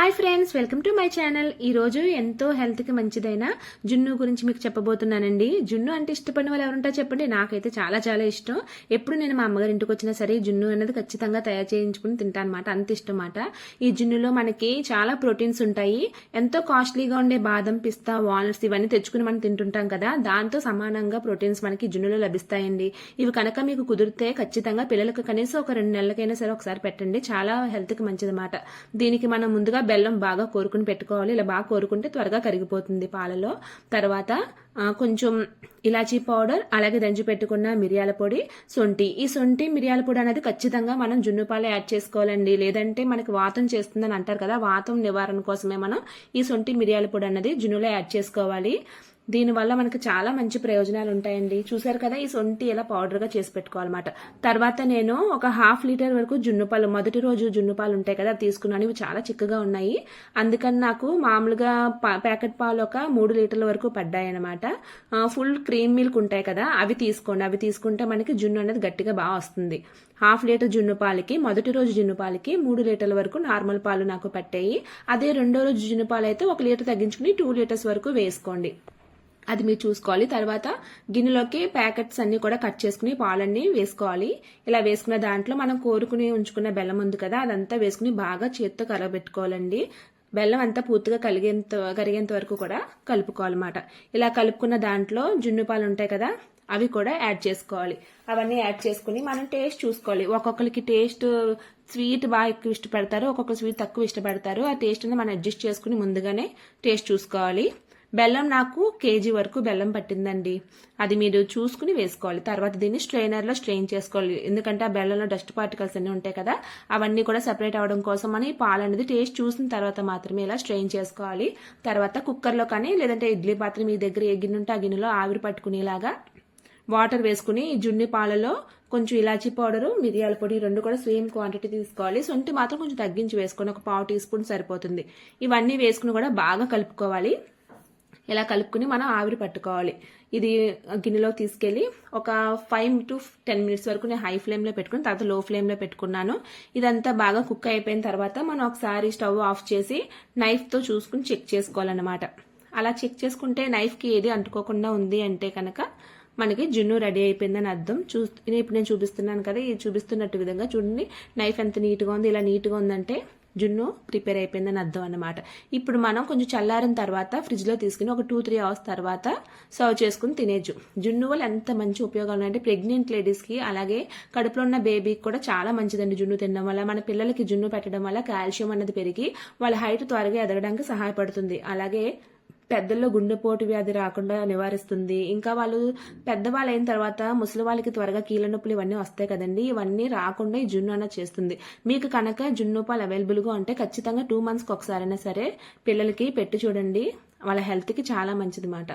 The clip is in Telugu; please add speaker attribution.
Speaker 1: Hi friends welcome to my channel. ఈ రోజు ఎంతో హెల్త్కి మంచిదైన జున్ను గురించి మీకు చెప్పబోతున్నానండి. జున్ను అంటే ఇష్టపడిన వాళ్ళు ఎవరుంటారో చెప్పండి. నాకైతే చాలా చాలా ఇష్టం. ఎప్పుడు నేను మా అమ్మగారి ఇంటికి వచ్చినా సరే జున్ను అనేది ఖచ్చితంగా తయారు చేయించుకుని తింటాను అనమాట అంత ఇష్టం అన్నమాట ఈ జున్నులో మనకి చాలా ప్రోటీన్స్ ఉంటాయి. ఎంతో కాస్ట్లీగా ఉండే బాదం పిస్తా వాల్నట్స్ ఇవన్నీ తెచ్చుకుని మనం తింటుంటాం కదా. దాంతో సమానంగా ప్రోటీన్స్ మనకి జున్నులో లభిస్తాయండి. ఇవి కనుక మీకు కుదిరితే ఖచ్చితంగా పిల్లలకు కనీసం ఒక రెండు నెలలకైనా సరే ఒకసారి పెట్టండి. చాలా హెల్త్కి మంచిదన్నమాట. దీనికి మనం ముందుగా బెల్లం బాగా కోరుకుని పెట్టుకోవాలి. ఇలా బాగా కోరుకుంటే త్వరగా కరిగిపోతుంది పాలలో. తర్వాత కొంచెం ఇలాచీ పౌడర్ అలాగే దంచి పెట్టుకున్న మిరియాల పొడి సొంటి. ఈ సొంటి మిరియాల పొడి అనేది ఖచ్చితంగా మనం జున్ను పాలు యాడ్ చేసుకోవాలండి. లేదంటే మనకి వాతం చేస్తుందని అంటారు కదా వాతం నివారణ కోసమే మనం ఈ సొంటి మిరియాల పొడి అనేది జున్నులో యాడ్ చేసుకోవాలి. దీనివల్ల మనకి చాలా మంచి ప్రయోజనాలు ఉంటాయండి. చూసారు కదా ఈ సొంటి ఇలా పౌడర్గా చేసి పెట్టుకోవాలన్నమాట. తర్వాత నేను ఒక హాఫ్ లీటర్ వరకు జున్ను పాలు మొదటి రోజు జున్ను పాలు ఉంటాయి కదా అవి తీసుకున్నాను. ఇవి చాలా చిక్కగా ఉన్నాయి. అందుకని నాకు మామూలుగా ప్యాకెట్ పాలు ఒక మూడు లీటర్ల వరకు పడ్డాయి అనమాట ఫుల్ క్రీమ్ మిల్క్ ఉంటాయి కదా అవి తీసుకోండి. అవి తీసుకుంటే మనకి జున్ను అనేది గట్టిగా బాగా వస్తుంది. హాఫ్ లీటర్ జున్ను పాలకి మొదటి రోజు జున్ను పాలకి మూడు లీటర్ల వరకు నార్మల్ పాలు నాకు పట్టాయి. అదే రెండో రోజు జున్ను పాలు అయితే ఒక లీటర్ తగ్గించుకుని టూ లీటర్స్ వరకు వేసుకోండి. అది మీరు చూసుకోవాలి. తర్వాత గిన్నెలోకి ప్యాకెట్స్ అన్ని కూడా కట్ చేసుకుని పాలన్నీ వేసుకోవాలి. ఇలా వేసుకున్న దాంట్లో మనం కోరుకుని ఉంచుకున్న బెల్లం ఉంది కదా అదంతా వేసుకుని బాగా చేత్తో కరగబెట్టుకోవాలండి. బెల్లం అంతా పూర్తిగా కలిగేంత కరిగేంత వరకు కూడా కలుపుకోవాలన్నమాట. ఇలా కలుపుకున్న దాంట్లో జున్ను పాలు ఉంటాయి కదా అవి కూడా యాడ్ చేసుకోవాలి. అవన్నీ యాడ్ చేసుకుని మనం టేస్ట్ చూసుకోవాలి. ఒక్కొక్కరికి టేస్ట్ స్వీట్ బాగా ఎక్కువ ఇష్టపడతారు ఒక్కొక్కరు స్వీట్ తక్కువ ఇష్టపడతారు. ఆ టేస్ట్ని మనం అడ్జస్ట్ చేసుకుని ముందుగానే టేస్ట్ చూసుకోవాలి. బెల్లం నాకు కేజీ వరకు బెల్లం పట్టిందండి. అది మీరు చూసుకుని వేసుకోవాలి. తర్వాత దీన్ని స్ట్రెయినర్లో స్ట్రెయిన్ చేసుకోవాలి. ఎందుకంటే ఆ బెల్లంలో డస్ట్ పార్టికల్స్ అన్ని ఉంటాయి కదా అవన్నీ కూడా సెపరేట్ అవడం కోసం అని పాలు అనేది టేస్ట్ చూసిన తర్వాత మాత్రమే ఇలా స్ట్రెయిన్ చేసుకోవాలి. తర్వాత కుక్కర్లో కానీ లేదంటే ఇడ్లీ పాత్ర మీ దగ్గర ఏ గిన్నె ఉంటే ఆ గిన్నెలో ఆవిరి పట్టుకునేలాగా వాటర్ వేసుకుని ఈ జున్ని పాలలో కొంచెం ఇలాచీ పౌడరు మిరియాల పొడి రెండు కూడా సేమ్ క్వాంటిటీ తీసుకోవాలి. సొంటి మాత్రం కొంచెం తగ్గించి వేసుకొని ఒక పావు టీ స్పూన్ సరిపోతుంది. ఇవన్నీ వేసుకుని కూడా బాగా కలుపుకోవాలి. ఇలా కలుపుకుని మనం ఆవిరి పట్టుకోవాలి. ఇది గిన్నెలోకి తీసుకెళ్ళి ఒక ఫైవ్ టు టెన్ మినిట్స్ వరకు నేను హై ఫ్లేమ్లో పెట్టుకుని తర్వాత లో ఫ్లేమ్లో పెట్టుకున్నాను. ఇదంతా బాగా కుక్ అయిపోయిన తర్వాత మనం ఒకసారి స్టవ్ ఆఫ్ చేసి నైఫ్తో చూసుకుని చెక్ చేసుకోవాలన్నమాట. అలా చెక్ చేసుకుంటే నైఫ్కి ఏది అంటుకోకుండా ఉంది అంటే కనుక మనకి జున్ను రెడీ అయిపోయిందని అర్థం. చూ ఇప్పుడు నేను చూపిస్తున్నాను కదా ఇది చూపిస్తున్నట్టు విధంగా చూడండి. నైఫ్ ఎంత నీట్గా ఉంది ఇలా నీట్గా ఉందంటే జున్ను ప్రిపేర్ అయిపోయిందని అర్థం అనమాట ఇప్పుడు మనం కొంచెం చల్లారిన తర్వాత ఫ్రిడ్జ్లో తీసుకుని ఒక టూ త్రీ అవర్స్ తర్వాత సర్వ్ చేసుకుని తినేచ్చు జున్ను వల్ల ఎంత మంచి ఉపయోగాలు ఉన్నాయంటే ప్రెగ్నెంట్ లేడీస్కి అలాగే కడుపులో ఉన్న బేబీకి కూడా చాలా మంచిదండి జున్ను తినడం వల్ల. మన పిల్లలకి జున్ను పెట్టడం వల్ల కాల్షియం అన్నది పెరిగి వాళ్ళ హైట్ త్వరగా ఎదగడానికి సహాయపడుతుంది. అలాగే పెద్దల్లో గుండెపోటు వ్యాధి రాకుండా నివారిస్తుంది. ఇంకా వాళ్ళు పెద్దవాళ్ళు అయిన తర్వాత ముసలి వాళ్ళకి త్వరగా కీళ్ళ నొప్పులు ఇవన్నీ వస్తాయి కదండి. ఇవన్నీ రాకుండా ఈ జున్ను అన్న చేస్తుంది. మీకు కనుక జున్ను పాలు అవైలబుల్గా ఉంటే ఖచ్చితంగా టూ మంత్స్కి ఒకసారైనా సరే పిల్లలకి పెట్టి చూడండి. వాళ్ళ హెల్త్కి చాలా మంచిది మాట.